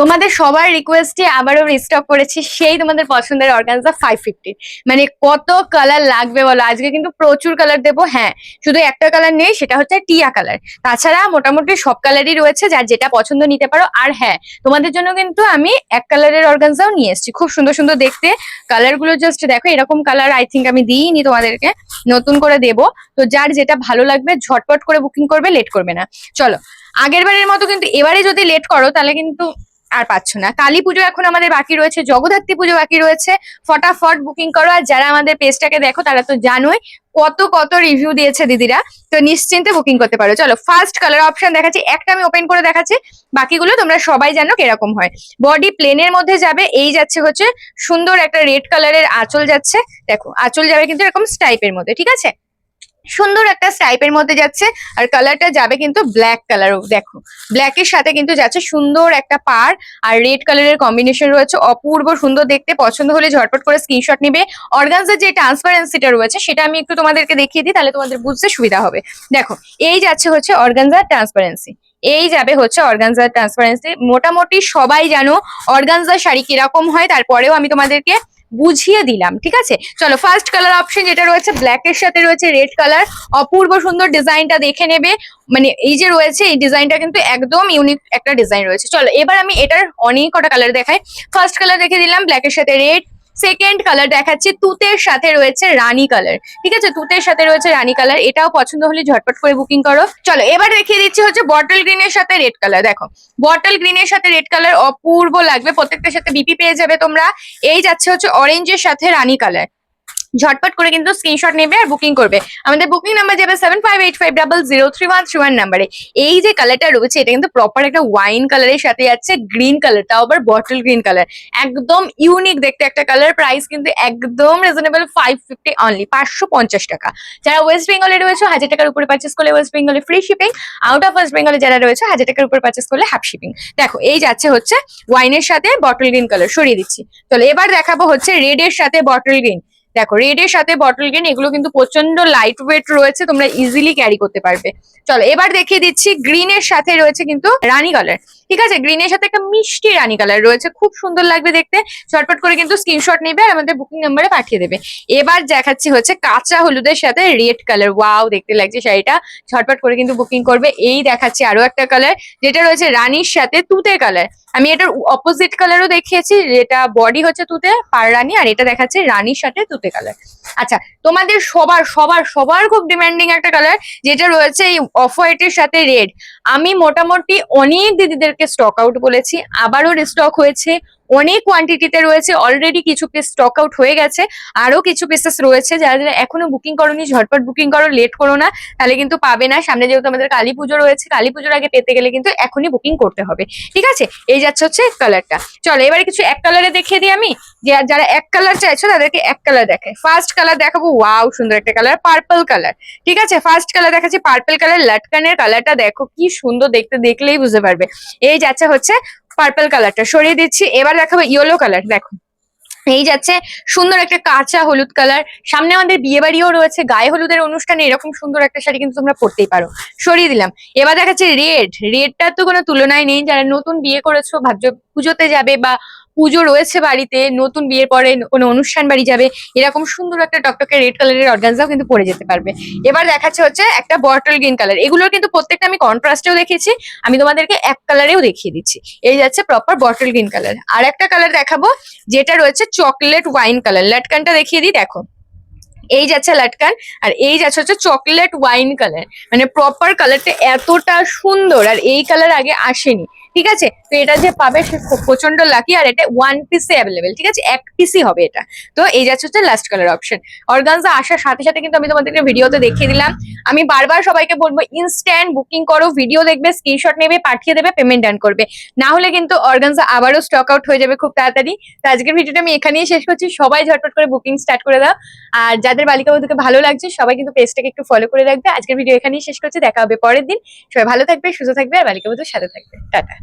তোমাদের সবার রিকোয়েস্টে আবারও রিস্টক করেছি, সেই তোমাদের পছন্দের অর্গানজা ফাইভ ফিফটি মানে কত কালার লাগবে বলো? আজকে কিন্তু প্রচুর কালার দেবো হ্যাঁ। শুধু একটা কালার নেই, সেটা হচ্ছে টিয়া কালার তাছাড়া মোটামুটি সব কালারই রয়েছে, যার যেটা পছন্দ নিতে পারো। আর হ্যাঁ তোমাদের জন্য কিন্তু আমি এক কালারের অর্গানজাও নিয়ে এসেছি। খুব সুন্দর সুন্দর দেখতে। কালারগুলো জাস্ট দেখো, এরকম কালার আই থিঙ্ক আমি দিইনি তোমাদেরকে। নতুন করে দেবো। তো যার যেটা ভালো লাগবে, ঝটপট করে বুকিং করবে লেট করবে না। চলো আগের বারের মতো কিন্তু এবারে যদি লেট করো, তাহলে কিন্তু আর পাচ্ছ না। কালী পুজো এখন আমাদের বাকি রয়েছে, জগদ্ধাত্রী পুজো বাকি রয়েছে। ফটাফট বুকিং করো আর যারা আমাদের পেজটাকে দেখো, তারা তো জানোই কত কত রিভিউ দিয়েছে দিদিরা। তো নিশ্চিন্তে বুকিং করতে পারো। চলো ফার্স্ট কালার অপশন দেখাচ্ছি। একটা আমি ওপেন করে দেখাচ্ছি। বাকিগুলো তোমরা সবাই জানো কীরকম হয়। বডি প্লেনের মধ্যে যাবে, এই যাচ্ছে হচ্ছে সুন্দর একটা রেড কালারের আঁচল যাচ্ছে। দেখো, আঁচল যাবে কিন্তু এরকম স্টাইপের মধ্যে, ঠিক আছে? সুন্দর একটা স্টাইপের মধ্যে যাচ্ছে। আর কালারটা যাবে কিন্তু ব্ল্যাক কালার দেখো। ব্ল্যাকের সাথে কিন্তু যাচ্ছে সুন্দর একটা পার আর রেড কালারের কম্বিনেশন রয়েছে। অপূর্ব সুন্দর দেখতে। পছন্দ হলে ঝটপট করে স্ক্রিনশট নিবে। অর্গানজার যে ট্রান্সপারেন্সিটা রয়েছে, সেটা আমি একটু তোমাদেরকে দেখিয়ে দিই, তাহলে তোমাদের বুঝতে সুবিধা হবে। দেখো, এই যাচ্ছে হচ্ছে অর্গানজার ট্রান্সপারেন্সি এই যাবে হচ্ছে অর্গানজার ট্রান্সপারেন্সি মোটামুটি সবাই জানো অর্গানজার শাড়ি কীরকম হয়, তারপরেও আমি তোমাদেরকে বুঝিয়ে দিলাম, ঠিক আছে? চলো ফার্স্ট কালার অপশন যেটা রয়েছে ব্ল্যাক এর সাথে রয়েছে রেড কালার অপূর্ব সুন্দর ডিজাইনটা দেখে নেবে। মানে এই যে রয়েছে, এই ডিজাইনটা কিন্তু একদম ইউনিক একটা ডিজাইন রয়েছে। চলো, এবার আমি এটার অনেক কটা কালার দেখাই। ফার্স্ট কালার দেখে দিলাম ব্ল্যাক এর সাথে রেড সেকেন্ড কালার দেখাচ্ছি, তুতের সাথে রয়েছে রানী কালার ঠিক আছে? তুতের সাথে রয়েছে রানী কালার এটাও পছন্দ হলে ঝটপট করে বুকিং করো। চলো, এবার দেখিয়ে দিচ্ছি হচ্ছে বটল গ্রিনের সাথে রেড কালার দেখো বটল গ্রিনের সাথে রেড কালার অপূর্ব লাগবে, প্রত্যেকটার সাথে বিপি পেয়ে যাবে তোমরা। এই যাচ্ছে হচ্ছে অরেঞ্জের সাথে রানী কালার ঝটপট করে কিন্তু স্ক্রিনশট নেবে আর বুকিং করবে। আমাদের বুকিং নাম্বার যাবে seven five eight five double zero three one নাম্বারে এই যে কালারটা রয়েছে, এটা কিন্তু প্রপার একটা ওয়াইন কালারের সাথে যাচ্ছে গ্রিন কালার তাও আবার বটল গ্রিন কালার একদম ইউনিক দেখতে একটা কালার প্রাইস কিন্তু একদম রিজনেবল ফাইভ ফিফটি অনলি পাঁচশো পঞ্চাশ টাকা। যারা ওয়েস্ট বেঙ্গলে রয়েছে, হাজার টাকার উপরে পার্চেস করলে ওয়েস্ট বেঙ্গলে free shipping out of west বেঙ্গলে যারা রয়েছে, হাজার টাকার উপরে পার্চেস করলে হাফ শিপিং দেখো, এই যাচ্ছে হচ্ছে ওয়াইনের সাথে বটল গ্রিন কালার সরিয়ে দিচ্ছি। চলো এবার দেখাবো হচ্ছে রেড এর সাথে বটল গ্রিন দেখো রেড এর সাথে বটল গ্রিন এগুলো কিন্তু প্রচণ্ড লাইট ওয়েট রয়েছে, তোমরা ইজিলি ক্যারি করতে পারবে। চলো, এবার দেখিয়ে দিচ্ছি গ্রিন এর সাথে রয়েছে কিন্তু রানী কালার ঠিক আছে? গ্রিন এর সাথে একটা মিষ্টি রানী কালার রয়েছে। খুব সুন্দর লাগবে দেখতে। চটপট করে কিন্তু স্ক্রিনশট নেবে আর আমাদের বুকিং নাম্বারে পাঠিয়ে দেবে। এবার দেখাচ্ছি হচ্ছে কাঁচা হলুদের সাথে রেড কালার ওয়াও দেখতে লাগছে শাড়িটা। ঝটপট করে কিন্তু বুকিং করবে। এই দেখাচ্ছি আরও একটা কালার যেটা রয়েছে রানীর সাথে তুতে কালার আমি এটার অপোজিট কালারও দেখিয়েছি। যেটা বডি হচ্ছে তুতে পার রানী, আর এটা দেখাচ্ছে রানীর সাথে তুতে কালার আচ্ছা তোমাদের সবার সবার সবার খুব ডিমান্ডিং একটা কালার যেটা রয়েছে এই অফ হোয়াইটের সাথে রেড আমি মোটামুটি অনেক দিদিদেরকে স্টক আউট বলেছি আবারও রিস্টক হয়েছে অনেক কোয়ান্টিটিতে রয়েছে অলরেডি কিছু পিস স্টক আউট হয়ে গেছে, আরও কিছু পিসেস রয়েছে যারা যারা এখনও বুকিং করোনি, ঝটপট বুকিং করো লেট করো না, তাহলে কিন্তু পাবে না। সামনে যেহেতু আমাদের কালী পুজো রয়েছে, কালী পুজোর আগে পেতে গেলে কিন্তু এখনই বুকিং করতে হবে। ঠিক আছে? এই যাচ্ছে হচ্ছে কালারটা চলো, এবারে কিছু এক কালারে দেখিয়ে দিই আমি। যে যারা এক কালার চাইছো, তাদেরকে এক কালার দেখায় ফার্স্ট কালার দেখাবো ওয়াও সুন্দর একটা কালার পার্পল কালার ঠিক আছে? ফার্স্ট কালার দেখাচ্ছি পার্পল কালার লাটকানের কালারটা দেখো, কি সুন্দর দেখতে, দেখলেই বুঝতে পারবে। এই যাচ্ছে হচ্ছে পার্পল কালারটা সরিয়ে দিচ্ছি, এবার দেখাবো ইয়েলো কালার দেখো। এই যাচ্ছে সুন্দর একটা কাঁচা হলুদ কালার সামনে আমাদের বিয়ে বাড়িও রয়েছে, গায়ে হলুদের অনুষ্ঠানে এরকম সুন্দর একটা শাড়ি কিন্তু তোমরা পরতেই পারো। সরিয়ে দিলাম। এবার দেখাচ্ছে রেড রেডটার তো কোনো তুলনায় নেই, যারা নতুন বিয়ে করেছ, ভাবছ পুজোতে যাবে বা পুজো রয়েছে বাড়িতে, নতুন বিয়ের পরে কোনো অনুষ্ঠান বাড়ি যাবে, এরকম সুন্দর একটা টকটকে রেড কালারের অর্গানজাও কিন্তু পরে যেতে পারবে। এবার দেখাচ্ছে হচ্ছে একটা বটল গ্রিন কালার এগুলোর কিন্তু প্রত্যেকটা আমি কন্ট্রাস্টেও দেখিয়েছি আমি তোমাদেরকে এক কালারেও দেখিয়ে দিচ্ছি। এই যাচ্ছে প্রপার বটল গ্রিন কালার আর একটা কালার দেখাবো, যেটা রয়েছে চকলেট ওয়াইন কালার লাটকানটা দেখিয়ে দিই, দেখো। এই যাচ্ছে লাটকান, আর এই যাচ্ছে হচ্ছে চকলেট ওয়াইন কালার মানে প্রপার কালারটা এতটা সুন্দর, আর এই কালার আগে আসেনি। ঠিক আছে? তো এটা যে পাবে সে প্রচণ্ড লাকি আর এটা ওয়ান পিসে অ্যাভেলেবেল ঠিক আছে? এক পিসই হবে এটা। তো এই যাচ্ছে হচ্ছে লাস্ট কালার অপশন অর্গানজা আসার সাথে সাথে কিন্তু আমি তোমাদেরকে ভিডিওতে দেখিয়ে দিলাম। আমি বারবার সবাইকে বলব ইনস্ট্যান্ট বুকিং করো ভিডিও দেখবে স্ক্রিনশট নেবে, পাঠিয়ে দেবে পেমেন্ট ডান করবে। না হলে কিন্তু অর্গানজা আবারও স্টক আউট হয়ে যাবে খুব তাড়াতাড়ি। তো আজকের ভিডিওটা আমি এখানেই শেষ করছি। সবাই ঝটপট করে বুকিং স্টার্ট করে দাও। আর যাদের বালিকা বধূকে ভালো লাগছে, সবাই কিন্তু পেজটাকে একটু ফলো করে রাখবে। আজকের ভিডিও এখানেই শেষ করছি। দেখা হবে পরের দিন। সবাই ভালো থাকবে, সুস্থ থাকবে, আর বালিকা বধুর সাথে থাকবে। টাটা।